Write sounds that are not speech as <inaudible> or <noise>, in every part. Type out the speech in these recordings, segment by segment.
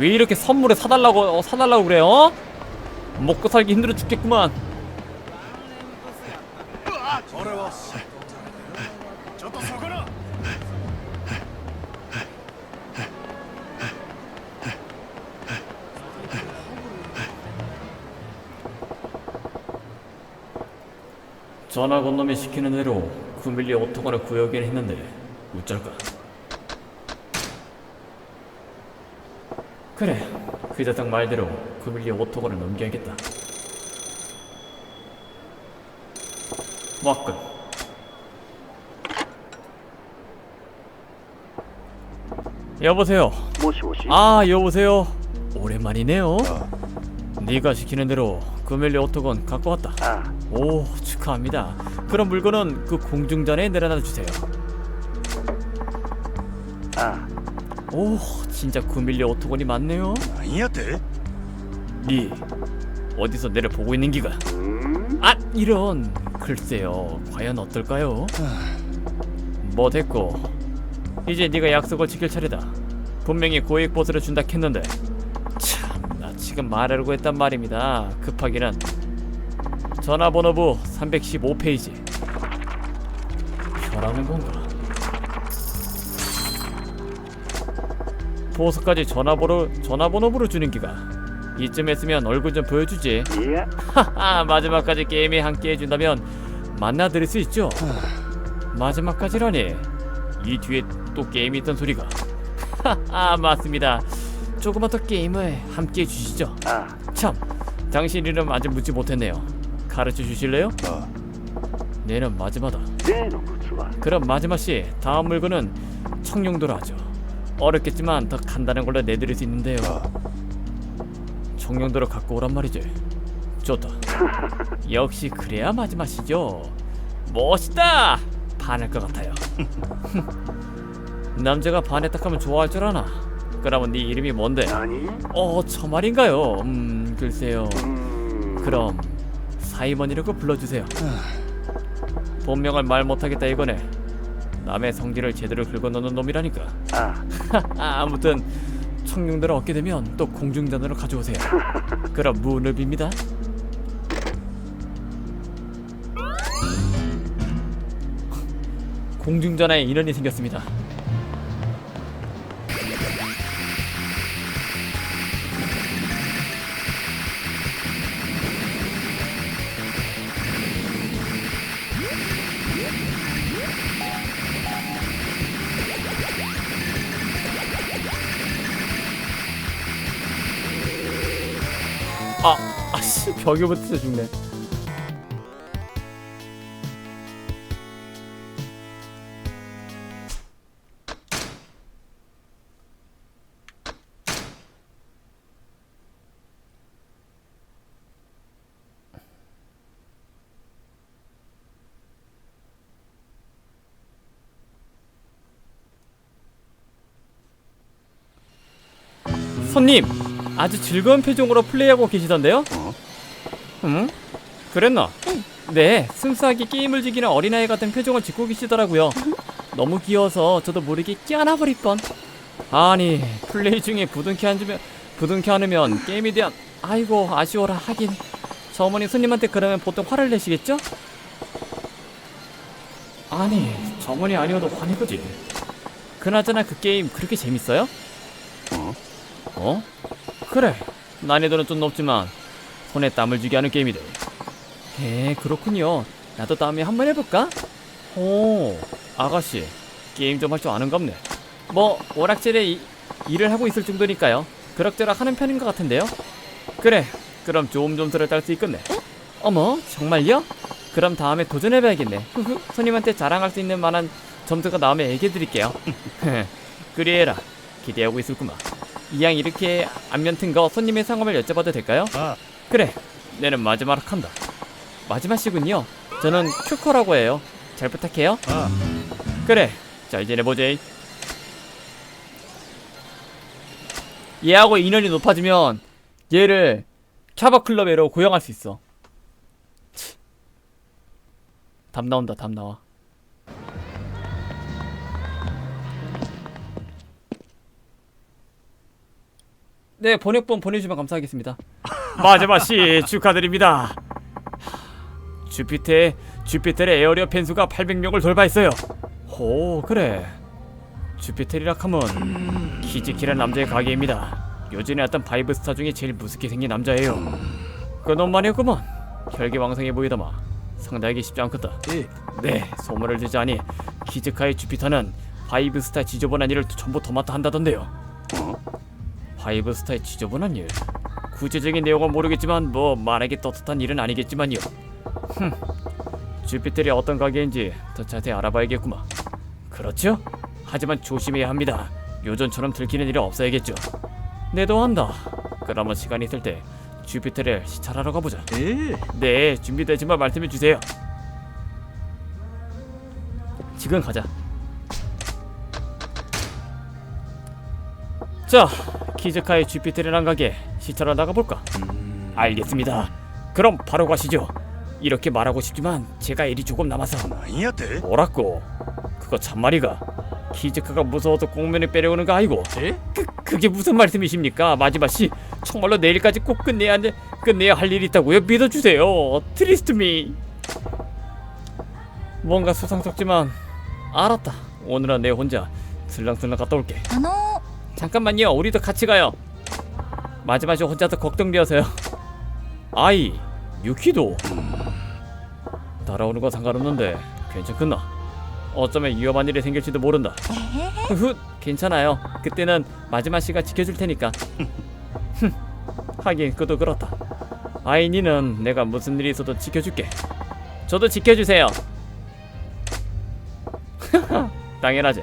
왜 이렇게 선물에 사달라고 어, 사달라고 그래요? 어? 먹고 살기 힘들어 죽겠구만. 전화 건너면 시키는 대로 구밀리 오토건의 구역에 했는데 어쩔까? 그래, 그대딱 말대로 구밀리의 오토건을 넘겨야겠다. 와끈. 여보세요. 모시오시. 아, 여보세요. 오랜만이네요. 어. 네가 시키는 대로 구밀리 오토건 갖고 왔다. 아, 오, 축하합니다. 그럼 물건은 그 공중전에 내려놔 주세요. 아, 오 진짜 구밀리 오토건이 많네요. 何やって니 어디서 내려 보고 있는 기가? うーん 아 이런 글쎄요 과연 어떨까요? 뭐 됐고 이제 네가 약속을 지킬 차례다. 분명히 고액 보수를 준다 했는데 참나 지금 말하려고 했단 말입니다. 급하기는 전화번호부 315페이지 혀라는 건가? 도서까지 전화번호 전화번호부를 주는 기가 이쯤했으면 얼굴 좀 보여주지. 예. 하하 마지막까지 게임에 함께 해준다면 만나드릴 수 있죠. 마지막까지라니 이 뒤에 또 게임이 있던 소리가. 하하 맞습니다. 조금만 더 게임을 함께 해주시죠. 아. 참 당신 이름 아직 묻지 못했네요. 가르쳐 주실래요? 어. 내는 마지막다 네, 그럼 마지막 씨 다음 물건은 청룡도라 하죠. 어렵겠지만 더 간단한 걸로 내드릴 수 있는데요. 정령도를 갖고 오란 말이지. 좋다. <laughs> 역시 그래야 마지막이죠. 멋있다. 반할 것 같아요. <laughs> 남자가 반했다 하면 좋아할 줄 아나. 그러면 네 이름이 뭔데? 아니? 어, 저 말인가요? 음, 글쎄요. 음. 그럼 사이먼이라고 불러주세요. 아. 본명을 말 못하겠다 이거네. 남의 성질을 제대로 긁어넣는 놈이라니까. あ 아, <laughs> 아무튼 청룡들을 얻게 되면 또 공중전으로 가져오세요. <laughs> 그럼 무늪입니다. 공중전에 인연이 생겼습니다. 아, 아씨 벽에 붙어 죽네. 아주 즐거운 표정으로 플레이하고 계시던데요? 어? 응? 그랬나? 네, 순수하게 게임을 즐기는 어린아이 같은 표정을 짓고 계시더라고요. 너무 귀여워서 저도 모르게 끼어나 버릴 뻔. 아니, 플레이 중에 부둥켜 앉으면 부둥켜 안으면 게임에 대한 아이고 아쉬워라 하긴. 저 어머니 손님한테 그러면 보통 화를 내시겠죠? 아니, 저 어머니 아니어도 화낼 거지. 그나저나 그 게임 그렇게 재밌어요? 어? 어? 그래. 난이도는 좀 높지만 손에 땀을 쥐게 하는 게임이래 에 그렇군요. 나도 다음에 한번 해볼까? 오 아가씨 게임 좀 할 줄 아는갑네. 뭐 오락실에 이- 일을 하고 있을 정도니까요. 그럭저럭 하는 편인 것 같은데요? 그래 그럼 좋은 점수를 딸 수 있겠네. 어머 정말요? 그럼 다음에 도전해봐야겠네. 손님한테 자랑할 수 있는 만한 점수가 나오면 얘기해드릴게요. <laughs> 그리해라. 기대하고 있을구만 이왕 이렇게 안면 튼 거 손님의 성함을 여쭤봐도 될까요? あ 그래 내는 마지막 한다. 마지막이군요. 저는 큐커라고 해요. 잘 부탁해요. あ 그래 잘 지내보제. 얘하고 인연이 높아지면 얘를 캬바클럽에로 고용할 수 있어. 치. 답 나온다 답 나와 네 번역본 보내주시면 감사하겠습니다. <laughs> 마지막 씨 축하드립니다. 주피터의 주피터의 에어리어 펜수가 800명을 돌파했어요. 오 그래. 주피터리라 하면 키즈키란 남자의 가게입니다. 요즘에 왔던 바이브 스타 중에 제일 무섭게 생긴 남자예요. 그놈 말이었구먼. 혈기왕성해 보이더만 상대하기 쉽지 않겠다. 예. 네, 소문을 듣자니 키즈카의 주피터는 파이브 스타 지저분한 일을 전부 도맡아 한다던데요. 파이브스타의 지저분한 일? 구체적인 내용은 모르겠지만 뭐 말하기 떳떳한 일은 아니겠지만요. 흠, 주피터이 어떤 가게인지 더 자세히 알아봐야겠구만. 그렇죠? 하지만 조심해야 합니다. 요전처럼 들키는 일이 없어야겠죠. 내도 한다. 그러면 시간 있을 때 주피터를 시찰하러 가보자. 예. 네, 준비되지만 말씀해 주세요. 지금 가자. 자, 키즈카의 주피터랑 가게 시찰하러 나가 볼까? 알겠습니다. 그럼 바로 가시죠. 이렇게 말하고 싶지만 제가 일이 조금 남아서 なんやて 뭐라고? 그거 참말이가? 키즈카가 무서워서 공면에 빼려오는 거 아니고? 에? 그, 그게 무슨 말씀이십니까? 마지막 씨 정말로 내일까지 꼭 끝내야 할, 끝내야 할 일이 있다고요? 믿어주세요 트리스트미 뭔가 수상스럽지만 알았다 오늘은 내 혼자 슬렁슬렁 갔다 올게 あの 잠깐만요 우리도 같이 가요 마지막 씨 혼자서 걱정되어서요 아이 유키도 따라오는 건 상관없는데 괜찮겠나? 어쩌면 위험한 일이 생길지도 모른다 え <laughs> 훗 괜찮아요. 그때는 마지막 씨가 지켜줄 테니까. 흠, <laughs> 하긴 그도 그렇다. 아이니는 내가 무슨 일이 있어도 지켜줄게. 저도 지켜주세요. <laughs> 당연하지.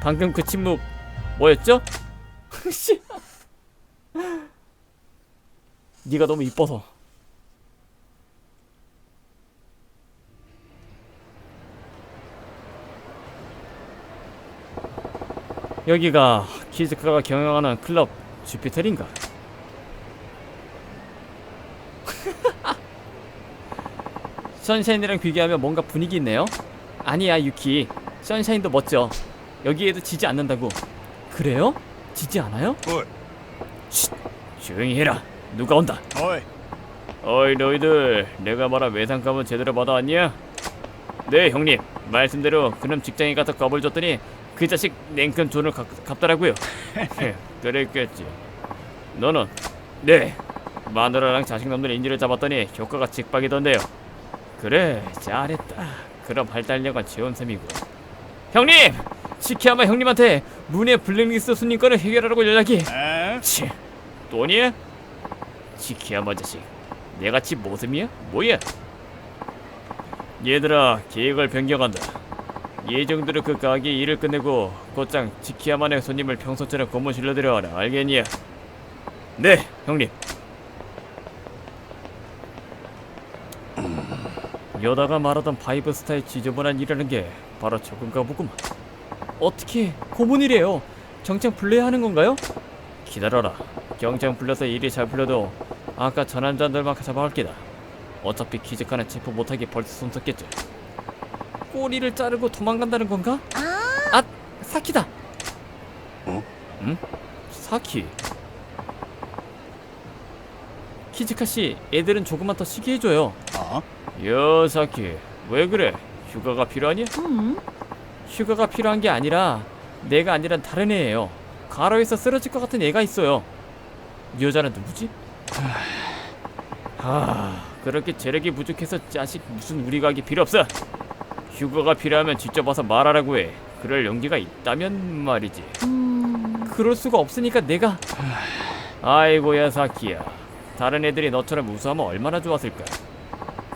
방금 그 침묵 뭐였죠? <laughs> 씨. 네가 너무 이뻐서. 여기가 키즈카가 경영하는 클럽 주피터인가? <laughs> 선샤인이랑 비교하면 뭔가 분위기 있네요. 아니야 유키, 선샤인도 멋져. 여기에도 지지 않는다고. 그래요? 지지 않아요? 어이. 쉿, 조용히 해라. 누가 온다. 어이. 어이 너희들, 내가 말한 외상값은 제대로 받아왔냐? 네 형님, 말씀대로 그놈 직장에 가서 겁을 줬더니 그 자식 냉큼 돈을 갚, 갚더라고요. <laughs> 예, 그랬겠지. 너는? 네. 마누라랑 자식놈들 인질을 잡았더니 효과가 직박이던데요. 그래, 잘했다. 그럼 할달력은 지원 셈이고. 형님, 치키야마 형님한테 문의 블랙리스트 손님 건을 해결하라고 연락이. え 치, 또니야? 치키야마 자식, 내같이 모습이야? 뭐야? 얘들아, 계획을 변경한다. 예정대로 그 가게 일을 끝내고 곧장 지키야만의 손님을 평소처럼 고무실로 데려와라. 알겠냐? 네, 형님. 여다가 말하던 파이브 스타의 지저분한 일이라는 게 바로 저건가 보구만. 어떻게 고문이래요? 경장 불러야 하는 건가요? 기다려라. 경장 불러서 일이 잘 풀려도 아까 저 남자들만 잡아올 게다. 어차피 기직하는 체포 못하게 벌써 손썼겠지. 꼬리를 자르고 도망간다는 건가? 아, 사키다. 어? 응? 사키. 키즈카 씨, 애들은 조금만 더 쉬게 해줘요. 어? 아? 여 사키, 왜 그래? 휴가가 필요하니? 음. 휴가가 필요한 게 아니라 내가 아니라 다른 애예요. 가로에서 쓰러질 것 같은 애가 있어요. 이 여자는 누구지? 하, 그렇게 재력이 부족해서 자식 무슨 우리 가기 필요 없어. 휴가가 필요하면 직접 와서 말하라고 해. 그럴 용기가 있다면 말이지. 그럴 수가 없으니까 내가. 아이고야 사키야. 다른 애들이 너처럼 우수하면 얼마나 좋았을까.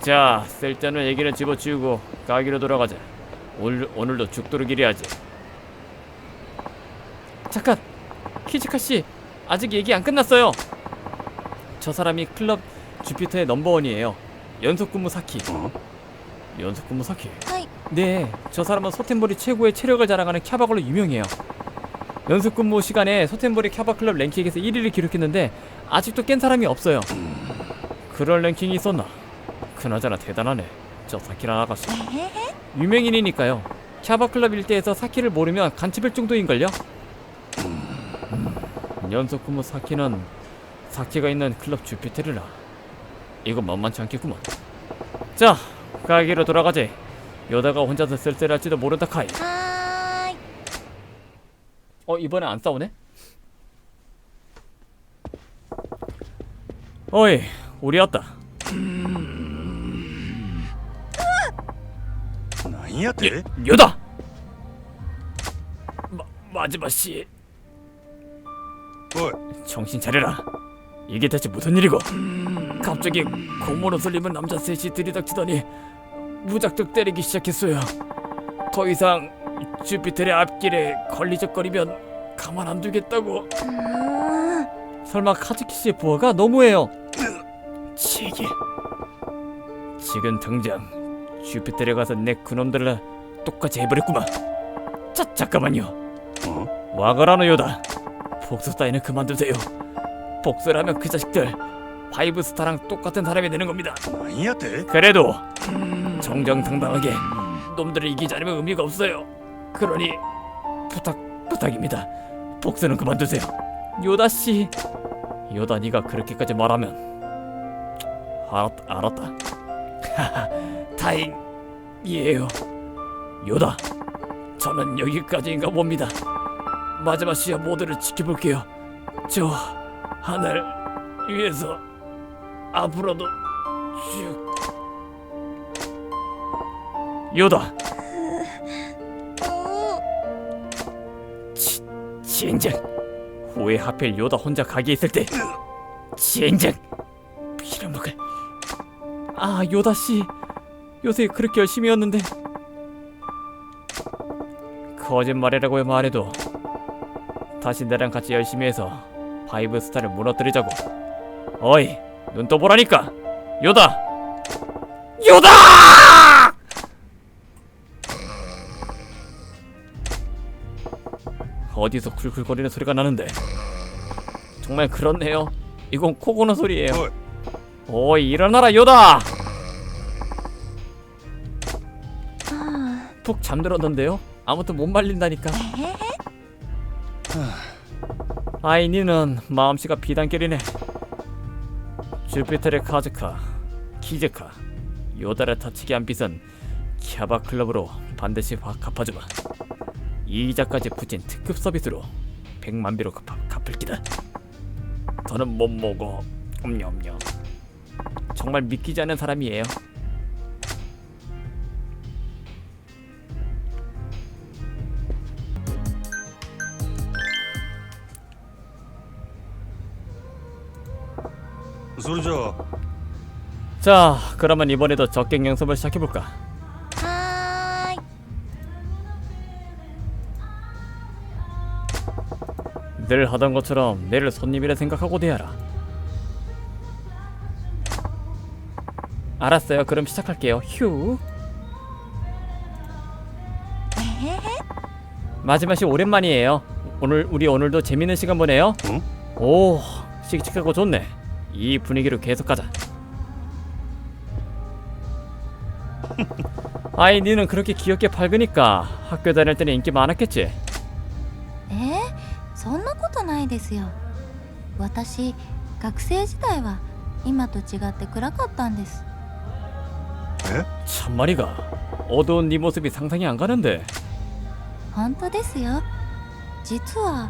자, 쓸데없는 얘기는 집어치우고 가기로 돌아가자. 오늘 오늘도 죽도록 일해야지. 잠깐, 키즈카 씨 아직 얘기 안 끝났어요. 저 사람이 클럽 주피터의 넘버원이에요. 연속 근무 사키. 어? 연속 근무 사키. はい 네, 저 사람은 소텐보리 최고의 체력을 자랑하는 캬바걸로 유명해요. 연습 근무 시간에 소텐보리 캬바 클럽 랭킹에서 1위를 기록했는데 아직도 깬 사람이 없어요. 그런 랭킹이 있었나? 그나저나 대단하네. 저 사키란 아가씨. 유명인이니까요. 샤바클럽 일대에서 사키를 모르면 간첩일 정도인걸요? 음, 연속 근무 사키는 사키가 있는 클럽 주피테르라. 이거 만만치 않겠구먼. 자, 가기로 돌아가지. 여다가 혼자서 쓸쓸할지도 모른다 카이. 하이. 어 이번에 안 싸우네? 어이, 우리 왔다. なんやて 요다 마, 마지막 씨 おい 정신 차려라 이게 대체 무슨 일이고 갑자기 고무로 설리면 남자 셋이 들이닥치더니 무작정 때리기 시작했어요 더 이상 주피터의 앞길에 걸리적거리면 가만 안 두겠다고 うーん 설마 카즈키 씨의 부하가 너무해요. 지기. 지금 당장 슈피텔에 가서 내 그놈들라 똑같이 해버렸구만. 자, 잠깐만요. 어? 와그라노 요다. 복수 따위는 그만두세요. 복수라면 그 자식들 파이브 스타랑 똑같은 사람이 되는 겁니다. 아니야 돼. 그래도 음. 정정당당하게 음. 놈들을 이기지 않으면 의미가 없어요. 그러니 부탁 부탁입니다. 복수는 그만두세요. 요다 씨. 요다 니가 그렇게까지 말하면 알았다 알았다. <laughs> 하하 다행. 이에요. 요다. 저는 여기까지인가 봅니다. 마지막 시야 모두를 지켜볼게요. 저 하늘 위에서 앞으로도 쭉 요다 う 치, 지엔장 왜 하필 요다 혼자 가게 있을 때 지엔장 빌어먹을 아 요다 씨 요새 그렇게 열심히 였는데. 거짓말이라고 말해도 다시 나랑 같이 열심히 해서 파이브 스타를 무너뜨리자고. 어이 눈 떠보라니까. 요다! 요다! 어디서 쿨쿨거리는 소리가 나는데. 정말 그렇네요. 이건 코 고는 소리예요. 오이 일어나라 요다 푹 잠들었는데요. 아무튼 못 말린다니까. ーえ 아이 니는 마음씨가 비단결이네. 주피터의 카즈카 키즈카 요다를 다치게 한 빚은 캬바 클럽으로 반드시 화- 갚아주마. 이자까지 붙인 특급 서비스로 100만 비로 갚아, 갚을 기다. 더는 못 먹어 엄냠엄냠. 정말 믿기지 않는 사람이에요 소리죠? 자, 그러면 이번에도 적객 연습을 시작해볼까? 늘 하던 것처럼 내를 손님이라 생각하고 대하라. 알았어요. 그럼 시작할게요. 휴. 마지막이 오랜만이에요. 오늘 우리 오늘도 재밌는 시간 보내요. 응? 오, 씩씩하고 좋네. 이 분위기로 계속 가자. <laughs> 아이, 니는 그렇게 귀엽게 밝으니까 학교 다닐 때는 인기 많았겠지. えーそんなことないですよ私学生時代は今と違って暗かったんです 참말이가 어두운 네 모습이 상상이 안 가는데. 本当ですよ実は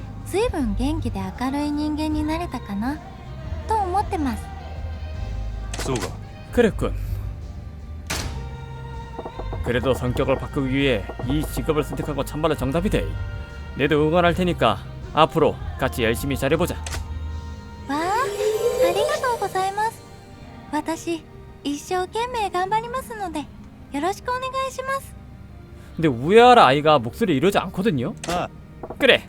随分元気で明るい人間になれたかなと思ってますそうか 그랬군. 그래도 성격을 바꾸기 위해 이 직업을 선택한 건 참말로 정답이 돼. 내도 응원할 테니까 앞으로 같이 열심히 잘해보자. わあありがとうございます私一生懸命頑張りますのでよろしくお願いします 근데 우에하라 아이가 목소리 이러지 않거든요. あ 그래,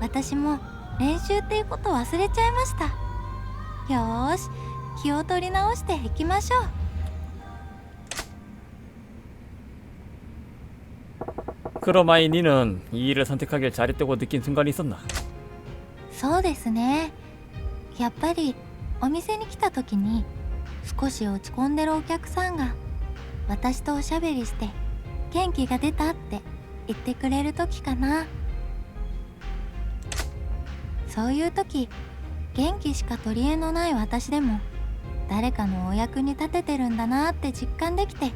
私も練習っていうこと忘れちゃいましたよーし気を取り直していきましょう 그러마이 니는 이 일을 선택하길 잘했다고 느낀 순간이 있었나? そうですねやっぱりお店に来た時に少し落ち込んでるお客さんが私とおしゃべりして元気が出たって言ってくれる時かな そういう時元気しか取り柄のない私でも誰かのお役に立ててるんだなって実感できて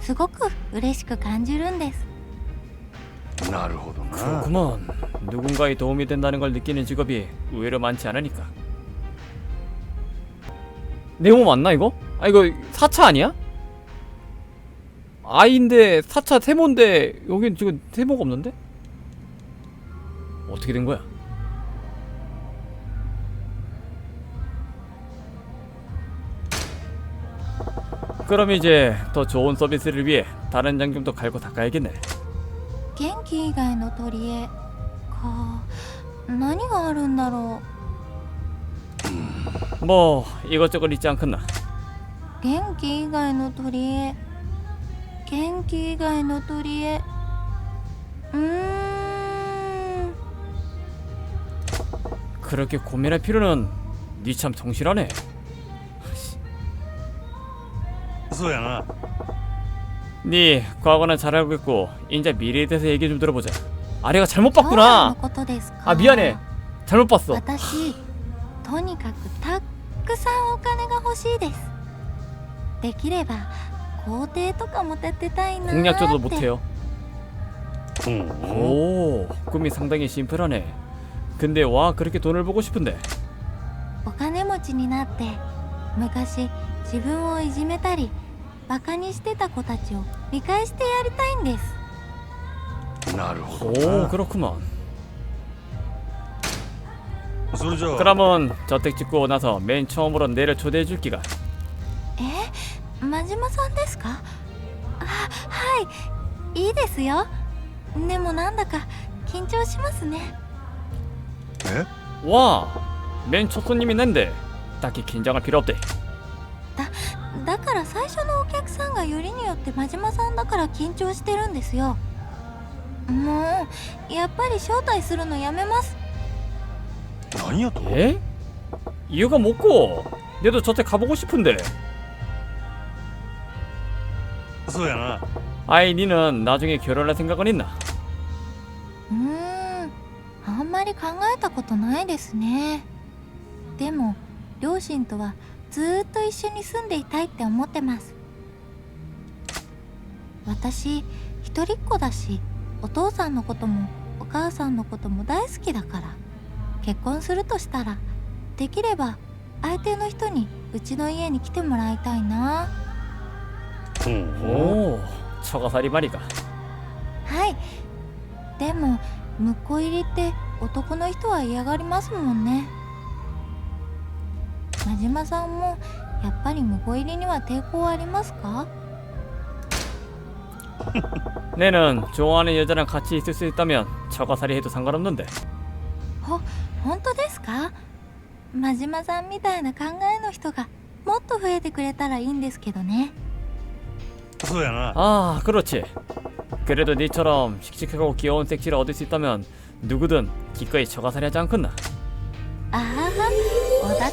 すごく嬉しく感じるんですなるほどな 그렇구먼. 누군가의 도움이 된다는 걸 느끼는 직업이 의외로 많지 않으니까. 네모 맞나 이거? 아 이거 4차 아니야? 아인데 4차 세모인데 여긴 지금 세모가 없는데? 어떻게 된 거야? 그럼 이제 더 좋은 서비스를 위해 다른 장점도 갈고 닦아야겠네. 元気以外の取り柄か何があるんだろう 뭐 이것저것 있지 않겠나? 元気以外の取り柄元気以外の取り柄うーん 그렇게 고민할 필요는 니 참 성실하네. そうやな 니 과거는 잘 알고 있고 이제 미래에 대해서 얘기 좀 들어보자. 아래가 잘못 将来の 봤구나. ことですか 아 미안해. 잘못 봤어. 私とにかくたっくさんお金が欲しいですできれば校庭とかも建てたいなーって 공략조도 못해요. うん、 오 꿈이 상당히 심플하네. 근데 와 그렇게 돈을 보고 싶은데 お金持ちになって昔 自分をいじめたりバカにしてた子たちを見返してやりたいんですなるほど 오 な 그렇구만. それじゃあ 그러면 저택 짓고 나서 맨 처음으로 내를 초대해 줄 기가 え真島さんですかあはいいいですよでもなんだか緊張しますねえ 와, 맨 첫 손님이 낸데 딱히 긴장할 필요 없대. だから最初のお客さんがよりによって真島さんだから緊張してるんですよもうやっぱり招待するのやめます何やと 에? 이유가 뭐고? 내도 저택 가보고 싶은데. そうやな 아이 니는 나중에 결혼할 생각은 있나? うーんあんまり考えたことないですねでも両親とは ずっと一緒に住んでいたいって思ってます。私一人っ子だしお父さんのこともお母さんのことも大好きだから結婚するとしたらできれば相手の人にうちの家に来てもらいたいな。おおちょがさりばりか。はい。でも婿入りって男の人は嫌がりますもんね。真島さんもやっぱり婿入りには抵抗ありますか 내는 좋아하는 여자랑 같이 있을 수 있다면 처가살이 해도 상관없는데. 本当ですか真島さんみたいな考えの人がもっと増えてくれたらいいんですけどねそうやな 아, 그렇지. 그래도 니처럼 씩씩하고 귀여운 섹시를 얻을 수 있다면 누구든 기꺼이 처가살이 하지 않겠나? あははおだ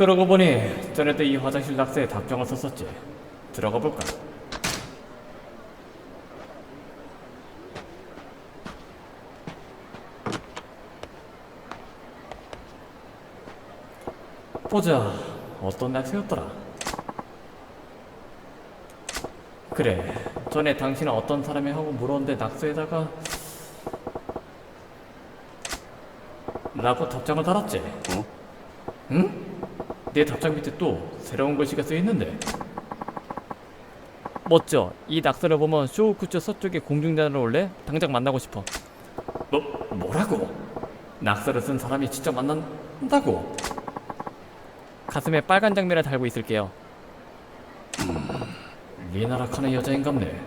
그러고 보니 전에도 이 화장실 낙서에 답장을 썼었지. 들어가 볼까? 보자. 어떤 낙서였더라? 그래. 전에 당신은 어떤 사람이 하고 물었는데 낙서에다가 라고 답장을 달았지. 어? 응? 내 답장 밑에 또 새로운 글씨가 쓰여 있는데. 멋져. 이 낙서를 보면 쇼우쿠츠 서쪽의 공중전으로 올래? 당장 만나고 싶어. 뭐 뭐라고? 낙서를 쓴 사람이 진짜 만난다고? 가슴에 빨간 장미를 달고 있을게요. 리나라카는 여자인갑네.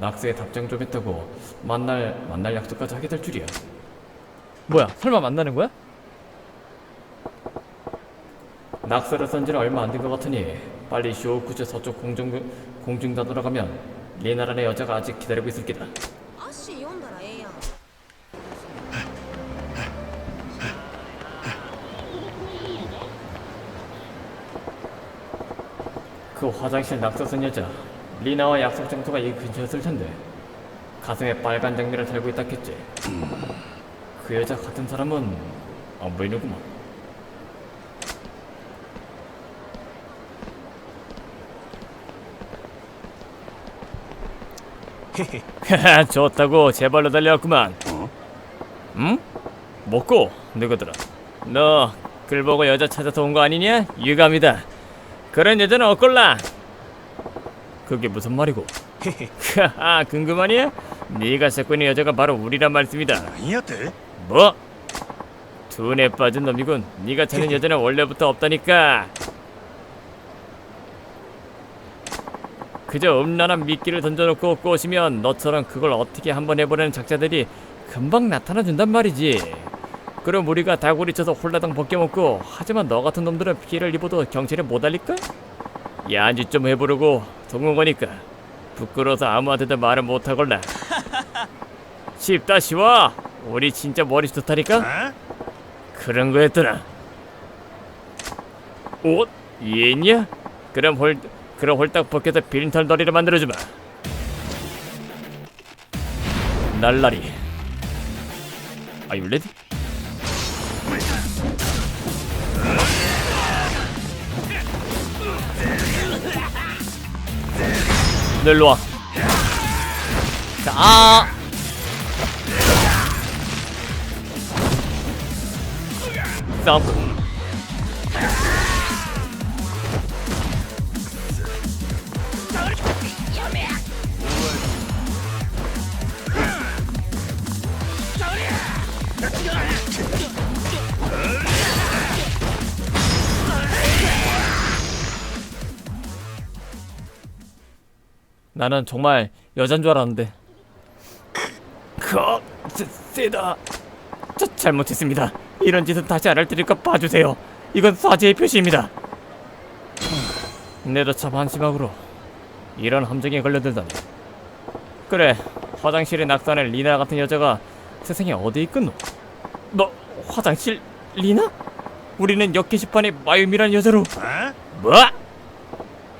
낙서에 답장 좀 했다고 만날 만날 약속까지 하게 될 줄이야. 뭐야? 설마 만나는 거야? 낙서를 쓴 지는 얼마 안 된 것 같으니 빨리 쇼호쿠즈 서쪽 공중, 공중다 돌아가면 리나라는 여자가 아직 기다리고 있을 기다. 아씨 온다라 애야. 그 화장실 낙서 쓴 여자 리나와 약속 장소가 이 근처였을 텐데 가슴에 빨간 장미를 달고 있다 했지 음. 그 여자 같은 사람은 안 보이는구만. <laughs> 좋다고 제발로 달려왔구만. 어? 응? 먹고 누구더라? 너 글보고 여자 찾아서 온 거 아니냐? 유감이다. 그런 여자는 없걸라. 그게 무슨 말이고? <laughs> 하하, 궁금하냐? 네가 찾고 있는 여자가 바로 우리란 말씀이다. 아니었대. 뭐? 두뇌 빠진 놈이군. 네가 찾는 여자는 원래부터 없다니까. 그저 음란한 미끼를 던져놓고 꼬시면 너처럼 그걸 어떻게 한번 해보려는 작자들이 금방 나타나준단 말이지. 그럼 우리가 다구리 쳐서 홀라당 벗겨먹고 하지만 너 같은 놈들은 피해를 입어도 경찰에 못 알릴까? 야지 좀 해보려고 동은 거니까 부끄러워서 아무한테도 말을 못하걸라. 쉽다 쉬워. 우리 진짜 머리 좋다니까? あ？ 그런 거였더라. 옷? 이해했냐? 그럼 홀 그럼 홀딱 벗겨서 빈털더리를 만들어주마. 날라리. Are you ready? 너 일로 와. 자, 아. 싸움. 나는 정말 여잔 줄 알았는데. 그, 세, 세다. 자, 잘못했습니다. 이런 짓은 다시 안 할 테니까 봐주세요. 이건 사죄의 표시입니다. 내도 참 한심하구로 이런 함정에 걸려들다니. 그래, 화장실에 낙서하는 리나 같은 여자가 세상에 어디 있겠노? 너 화장실 리나? 우리는 역 게시판에 마유미라는 여자로 あ？ 뭐?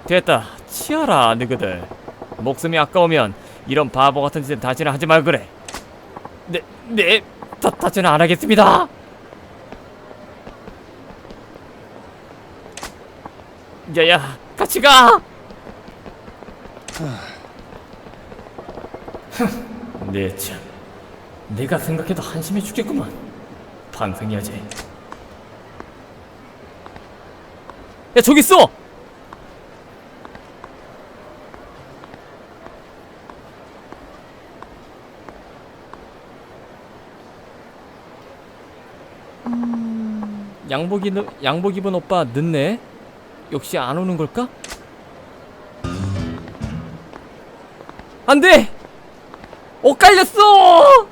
됐다. 치아라 너희들. 목숨이 아까우면 이런 바보 같은 짓은 다시는 하지 말 그래. 네, 네, 다, 다시는 안 하겠습니다. 야야, 같이 가. <sighs> 네 참, 내가 생각해도 한심해 죽겠구만. 반성해야지. 야 저기 있어. 양복 입은 양복 입은 오빠 늦네. 역시 안 오는 걸까? 안 돼! 엇갈렸어!